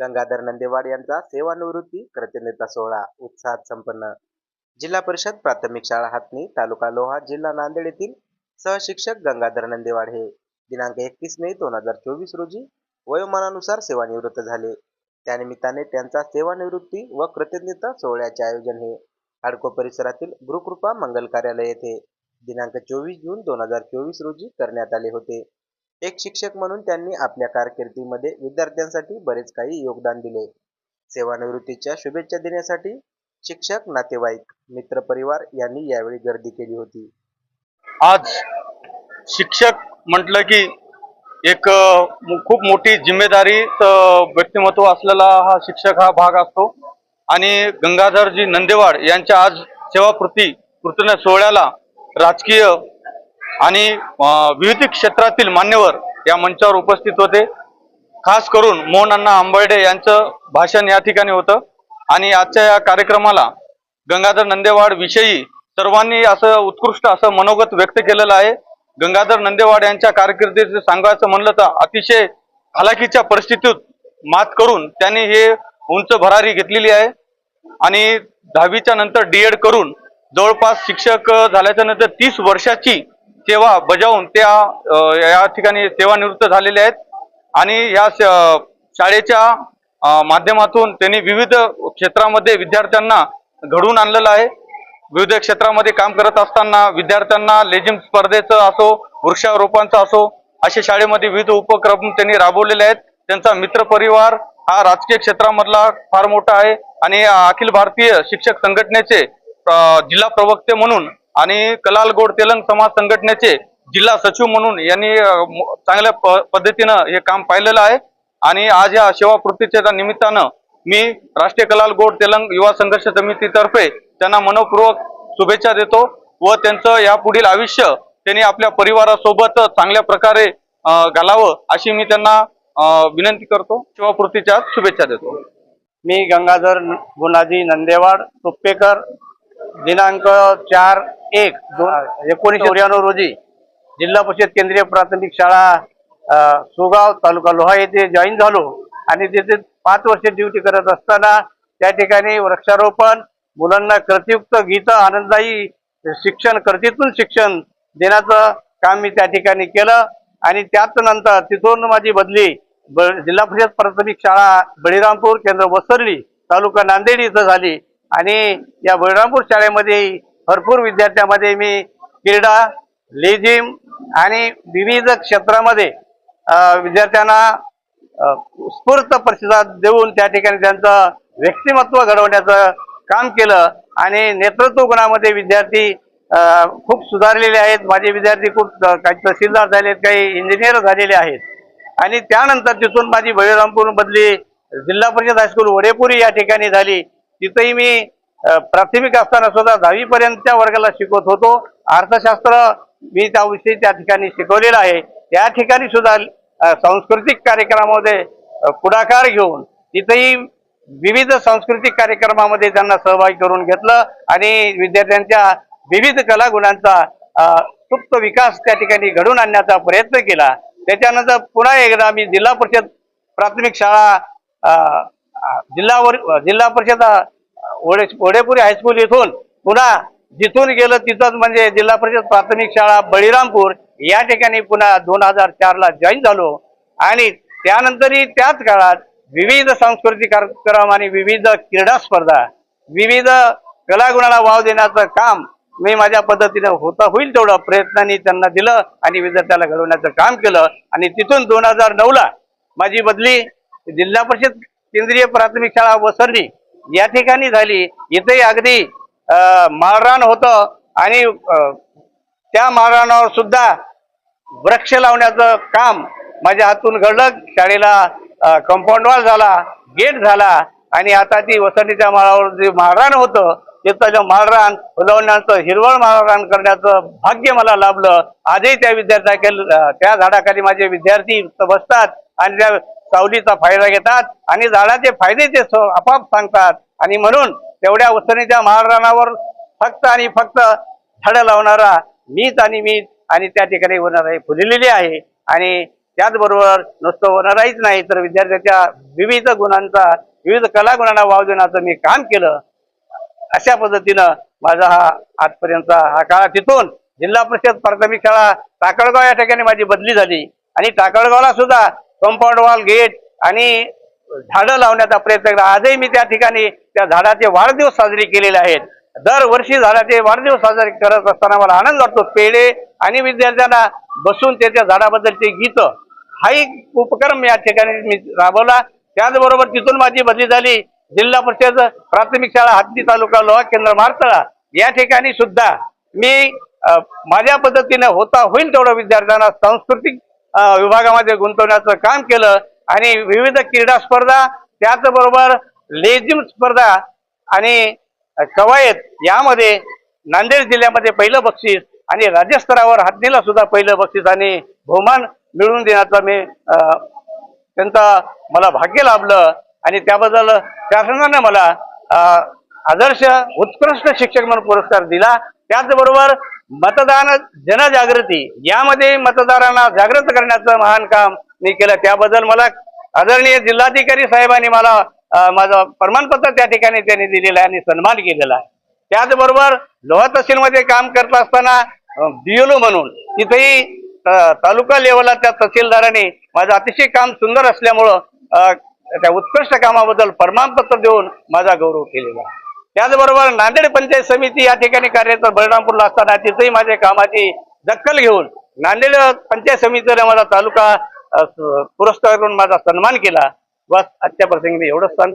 गंगाधर नंदेवाड यांचा सेवानिवृत्ती कृतज्ञता सोहळा उत्साहात संपन्न. जिल्हा परिषद प्राथमिक शाळा हातनी तालुका लोहा जिल्हा नांदेड येथील सहशिक्षक गंगाधर नंदेवाड हे. दिनांक एकतीस मे दोन हजार चोवीस रोजी वयोमानानुसार सेवानिवृत्त झाले. त्यानिमित्ताने त्यांचा सेवानिवृत्ती व कृतज्ञता सोहळ्याचे आयोजन हे. हाडको परिसरातील गुरुकृपा मंगल कार्यालय येथे दिनांक चोवीस जून दोन हजार चोवीस रोजी करण्यात आले होते. एक शिक्षक म्हणून त्यांनी आपल्या कारकिर्दीमध्ये विद्यार्थ्यांसाठी बरेच काही योगदान दिले. सेवानिवृत्तीच्या शुभेच्छा देण्यासाठी शिक्षक नातेवाईक मित्रपरिवार यांनी यावेळी गर्दी केली होती. आज शिक्षक म्हटलं की एक खूप मोठी जिम्मेदारी व्यक्तिमत्व असलेला हा शिक्षक हा भाग असतो. आणि गंगाधरजी नंदेवाड यांच्या आज सेवाकृती कृतज्ञ सोहळ्याला राजकीय आणि विविध क्षेत्रातील मान्यवर या मंचावर उपस्थित होते. खास करून मोहन अण्णा आंबर्डे यांचं भाषण या ठिकाणी होतं. आणि आजच्या या कार्यक्रमाला गंगाधर नंदेवाड विषयी सर्वांनी असं उत्कृष्ट असं मनोगत व्यक्त केलेलं आहे. गंगाधर नंदेवाड यांच्या कारकिर्दीचं सांगायचं म्हणलं तर अतिशय हलाखीच्या परिस्थितीत मात करून त्यांनी हे उंच भरारी घेतलेली आहे. आणि दहावीच्या नंतर डीएड करून जवळपास शिक्षक झाल्याच्यानंतर तीस वर्षाची सेवा बजावून त्या या ठिकाणी सेवानिवृत्त झालेल्या आहेत. आणि या श- शाळेच्या माध्यमातून त्यांनी विविध क्षेत्रामध्ये विद्यार्थ्यांना घडवून आणलेलं आहे. विविध क्षेत्रामध्ये काम करत असताना विद्यार्थ्यांना लेझिम स्पर्धेचं असो वृक्षारोपणचं असो अशा शाळेमध्ये विविध उपक्रम त्यांनी राबवलेले आहेत. त्यांचा मित्र परिवार हा राजकीय क्षेत्रामधला फार मोठा आहे. आणि अखिल भारतीय शिक्षक संघटनेचे जिल्हा प्रवक्ते म्हणून आणि कलाल गोड तेलंग समाज संघटनेचे जिल्हा सचिव म्हणून यांनी चांगल्या प- पद्धतीनं हे काम पाहिलेलं आहे. आणि आज या सेवाकृतीच्या निमित्तानं मी राष्ट्रीय कलाल गोड तेलंग युवा संघर्ष समितीतर्फे त्यांना मनपूर्वक शुभेच्छा देतो व त्यांचं यापुढील आयुष्य त्यांनी आपल्या परिवारासोबत चांगल्या प्रकारे घालावं अशी मी त्यांना विनंती करतो. सेवाकृतीच्या शुभेच्छा देतो. मी गंगाधर गुणाजी नंदेवाड तुप्पेकर दिनांक चार एक दोन एकोणीसशे चौऱ्याण्णव रोजी जिल्हा परिषद केंद्रीय प्राथमिक शाळा सुगाव तालुका लोहा येथे जॉईन झालो. आणि तिथे पाच वर्ष ड्युटी करत असताना त्या ठिकाणी वृक्षारोपण मुलांना कर्तयुक्त गीत आनंददायी शिक्षण कर्तीतून शिक्षण देण्याचं काम मी त्या ठिकाणी केलं. आणि त्याच नंतर तिथून माझी बदली ब- जिल्हा परिषद प्राथमिक शाळा बळीरामपूर केंद्र वसरली तालुका नांदेड इथं झाली. आणि या बळीरामपूर शाळेमध्ये भरपूर विद्यार्थ्यांमध्ये मी क्रीडा लेझिम आणि विविध क्षेत्रामध्ये विद्यार्थ्यांना स्फूर्त उत्स्फूर्त प्रतिसाद देऊन त्या ठिकाणी त्यांचं व्यक्तिमत्व घडवण्याचं काम केलं आणि नेतृत्व गुणामध्ये विद्यार्थी खूप सुधारलेले आहेत. माझे विद्यार्थी खूप काही तहसीलदार झालेत काही इंजिनियर झालेले आहेत. आणि त्यानंतर तिथून माझी बळीरामपूर बदली जिल्हा परिषद हायस्कूल वडेपुरी या ठिकाणी झाली. तिथंही मी प्राथमिक असताना सुद्धा दहावीपर्यंतच्या वर्गाला शिकवत होतो. अर्थशास्त्र मी त्याविषयी त्या ठिकाणी शिकवलेलं आहे. त्या ठिकाणी सुद्धा सांस्कृतिक कार्यक्रमामध्ये पुढाकार घेऊन तिथेही विविध सांस्कृतिक कार्यक्रमामध्ये त्यांना सहभागी करून घेतलं आणि विद्यार्थ्यांच्या विविध कलागुणांचा सुप्त विकास त्या ठिकाणी घडवून आणण्याचा प्रयत्न केला. त्याच्यानंतर पुन्हा एकदा मी जिल्हा परिषद प्राथमिक शाळा जिल्हा जिल्हावर जिल्हा परिषद वडे वडेपुरी हायस्कूल इथून पुन्हा जिथून गेलं तिथंच म्हणजे जिल्हा परिषद प्राथमिक शाळा बळीरामपूर या ठिकाणी पुन्हा दोन हजार चारला जॉईन झालो. आणि त्यानंतरही त्याच काळात विविध सांस्कृतिक कार्यक्रम आणि विविध क्रीडा स्पर्धा विविध कलागुणाला वाव देण्याचं काम मी माझ्या पद्धतीनं होता होईल तेवढं प्रयत्नांनी त्यांना दिलं आणि विद्यार्थ्याला घडवण्याचं काम केलं. आणि तिथून दोन हजार नऊला माझी बदली जिल्हा परिषद केंद्रीय प्राथमिक शाळा वसरली या ठिकाणी झाली. इथेही अगदी माळरान होतं आणि त्या माळरानावर सुद्धा वृक्ष लावण्याचं काम माझ्या हातून घडलं. शाळेला कंपाऊंड वॉल झाला गेट झाला आणि आता ती वसंतीच्या माळावर जे माळरान होतं त्याचं जे माळरान फुलवण्याचं हिरवळ माळरान करण्याचं भाग्य मला लाभलं. आजही त्या विद्यार्थ्या त्या झाडाखाली माझे विद्यार्थी बसतात आणि त्या सावलीचा फायदा घेतात आणि झाडाचे फायदे ते आपाप आपोआप सांगतात. आणि म्हणून तेवढ्या वसनीच्या महाराणावर फक्त आणि फक्त झाडं लावणारा मीच आणि मीच आणि त्या ठिकाणी वनराई फुललेली आहे. आणि त्याचबरोबर नुसतं वनराईच नाही तर विद्यार्थ्याच्या विविध गुणांचा विविध कलागुणांना वाव देण्याचं मी काम केलं. अशा पद्धतीनं माझा हा आजपर्यंतचा हा काळ तिथून जिल्हा परिषद प्राथमिक शाळा टाकळगाव या ठिकाणी माझी बदली झाली. आणि टाकळगावला सुद्धा कंपाऊंड वॉल गेट आणि झाडं लावण्याचा प्रयत्न केला. आजही मी त्या ठिकाणी त्या झाडाचे वाढदिवस साजरे केलेले आहेत. दरवर्षी झाडाचे वाढदिवस साजरे करत असताना मला आनंद वाटतो. पेढे आणि विद्यार्थ्यांना बसून ते त्या झाडाबद्दलचे गीत हाही उपक्रम या ठिकाणी मी राबवला. त्याचबरोबर तिथून माझी बदली झाली. जिल्हा परिषद प्राथमिक शाळा हद्दी तालुका लोहा केंद्र मारतळा या ठिकाणी सुद्धा मी माझ्या पद्धतीने होता होईल तेवढं विद्यार्थ्यांना सांस्कृतिक विभागामध्ये गुंतवण्याचं काम केलं आणि विविध क्रीडा स्पर्धा त्याचबरोबर लेझिम स्पर्धा आणि कवायत यामध्ये नांदेड जिल्ह्यामध्ये पहिलं बक्षीस आणि राज्यस्तरावर हद्दीला सुद्धा पहिलं बक्षीस आणि बहुमान मिळवून देण्याचा मी त्यांचा मला भाग्य लाभलं आणि त्याबद्दल शासनानं मला आदर्श उत्कृष्ट शिक्षक म्हणून पुरस्कार दिला. त्याचबरोबर मतदान जनजागृती. यामध्ये मतदारांना जागृत करण्याचं महान काम मी केलं. त्याबद्दल मला आदरणीय जिल्हाधिकारी साहेबांनी मला माझं प्रमाणपत्र त्या ठिकाणी त्यांनी दिलेलं आहे आणि सन्मान केलेला आहे. त्याचबरोबर लोहा तहसीलमध्ये काम करत असताना बीएलओ म्हणून तिथेही तालुका लेवलला त्या तहसीलदाराने माझं अतिशय काम सुंदर असल्यामुळं त्या उत्कृष्ट कामाबद्दल प्रमाणपत्र देऊन माझा गौरव केलेला आहे. त्याचबरोबर नांदेड पंचायत समिती या ठिकाणी कार्यरत बळरामपूरला असताना तिथेही माझ्या कामाची दखल घेऊन नांदेड पंचायत समितीने माझा तालुका पुरस्कार करून माझा सन्मान केला. बस आजच्या प्रसंगी मी एवढंच सांगतो.